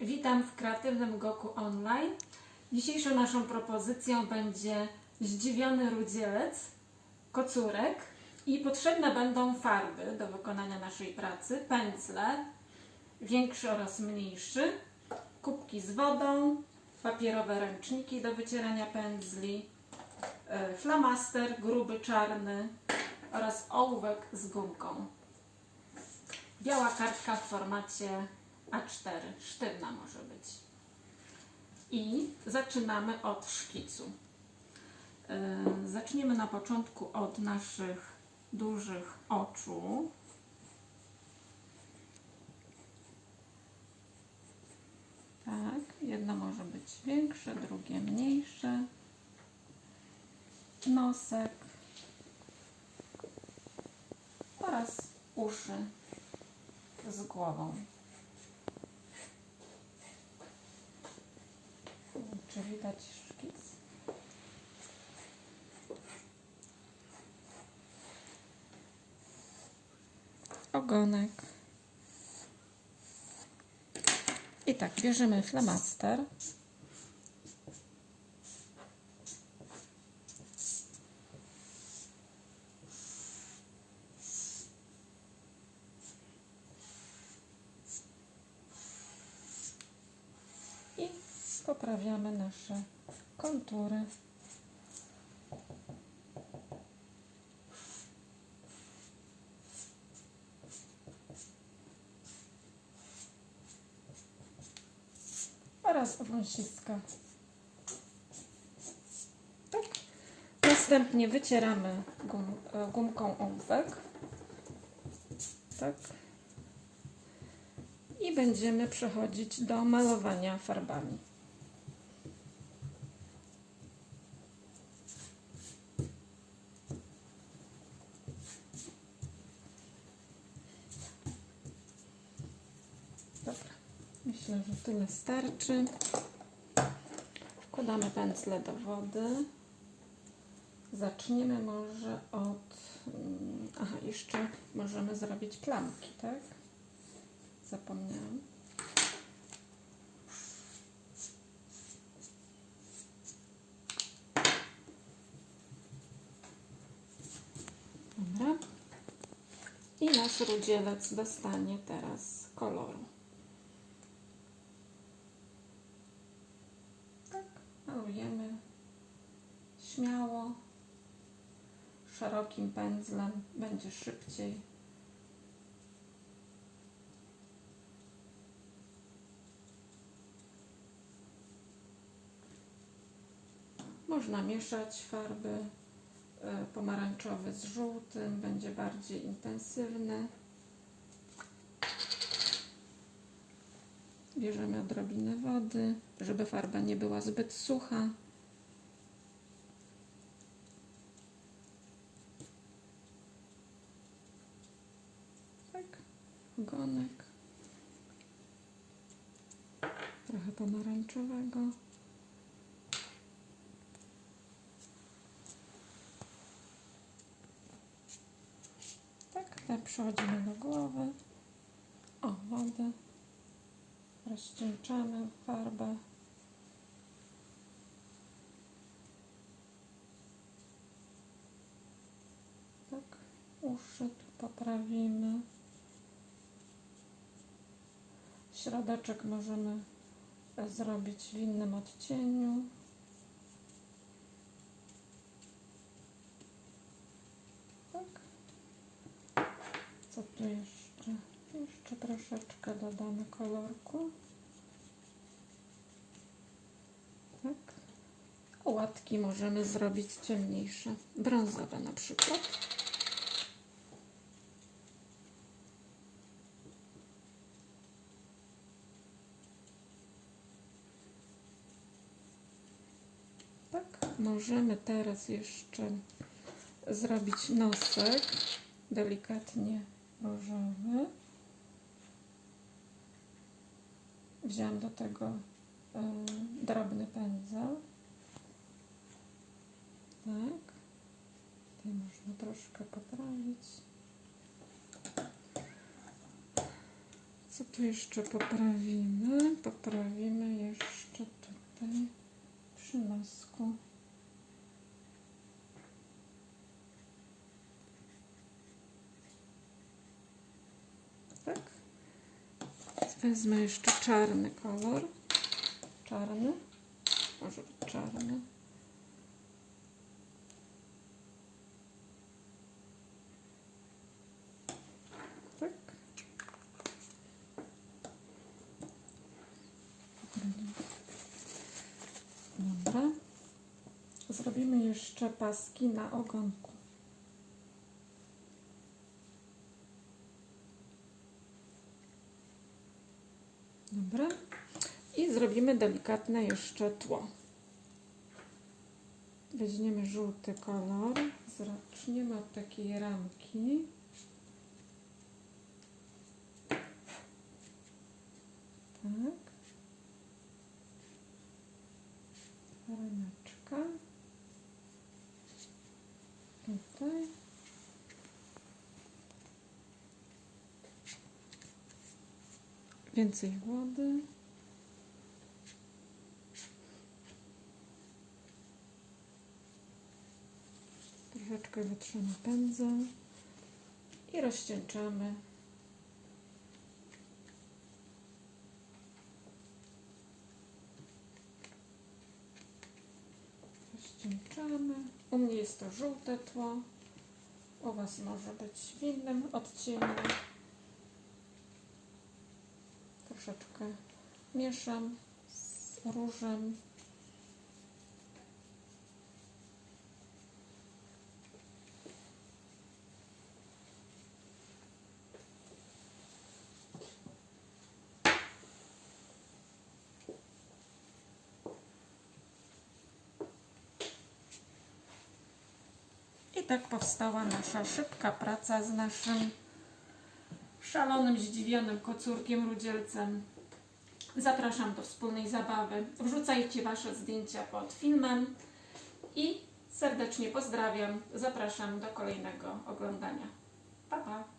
Witam w Kreatywnym Goku Online. Dzisiejszą naszą propozycją będzie zdziwiony rudzielec, kocurek i potrzebne będą farby do wykonania naszej pracy, pędzle, większy oraz mniejszy, kubki z wodą, papierowe ręczniki do wycierania pędzli, e, flamaster gruby, czarny oraz ołówek z gumką. Biała kartka w formacie A4, sztywna może być. I zaczynamy od szkicu. Yy, Zaczniemy na początku od naszych dużych oczu. Tak, jedno może być większe, drugie mniejsze. Nosek oraz uszy z głową. Czy widać szkic? Ogonek. I tak, bierzemy flamaster. i poprawiamy nasze kontury. Oraz wąsiska. Tak. Następnie wycieramy gum, e, gumką ołówek. Tak i będziemy przechodzić do malowania farbami. Dobra, myślę, że tyle starczy. Wkładamy pędzle do wody. Zaczniemy może od. mm, Aha, jeszcze możemy zrobić plamki, tak? Zapomniałam. Dobra. I nasz rudzielec dostanie teraz koloru. Tak, malujemy śmiało, szerokim pędzlem, będzie szybciej. Można mieszać farby e, pomarańczowy z żółtym, będzie bardziej intensywny. Bierzemy odrobinę wody, żeby farba nie była zbyt sucha. Tak, ogonek. Trochę pomarańczowego. Tak, tak przechodzimy do głowy. O, wodę. Rozcieńczamy farbę. Tak, uszy tu poprawimy. Środeczek możemy e, zrobić w innym odcieniu. Tak. Co tu jeszcze? Jeszcze troszeczkę dodamy kolorku. Tak. Łatki możemy zrobić ciemniejsze, brązowe na przykład. Tak, możemy teraz jeszcze zrobić nosek delikatnie różowy. Wziąłem do tego y, drobny pędzel. Tak. Tutaj można troszkę poprawić. Co tu jeszcze poprawimy? Poprawimy jeszcze tutaj przy nosku. Tak. Wezmę jeszcze czarny kolor. Czarny. Może być czarny. Tak. Dobra. Zrobimy jeszcze paski na ogonku. Dobra. I zrobimy delikatne jeszcze tło. Weźmiemy żółty kolor. Zaczniemy od takiej ramki. Tak. Rameczka. Tutaj. Więcej wody. Troszeczkę wytrzemy i rozcieńczamy. Rozcieńczamy. U mnie jest to żółte tło. U Was może być w innym odcieniu. Troszeczkę mieszam z różem. Tak powstała nasza szybka praca z naszym szalonym, zdziwionym kocurkiem rudzielcem. Zapraszam do wspólnej zabawy. Wrzucajcie Wasze zdjęcia pod filmem i serdecznie pozdrawiam. Zapraszam do kolejnego oglądania. Pa, pa!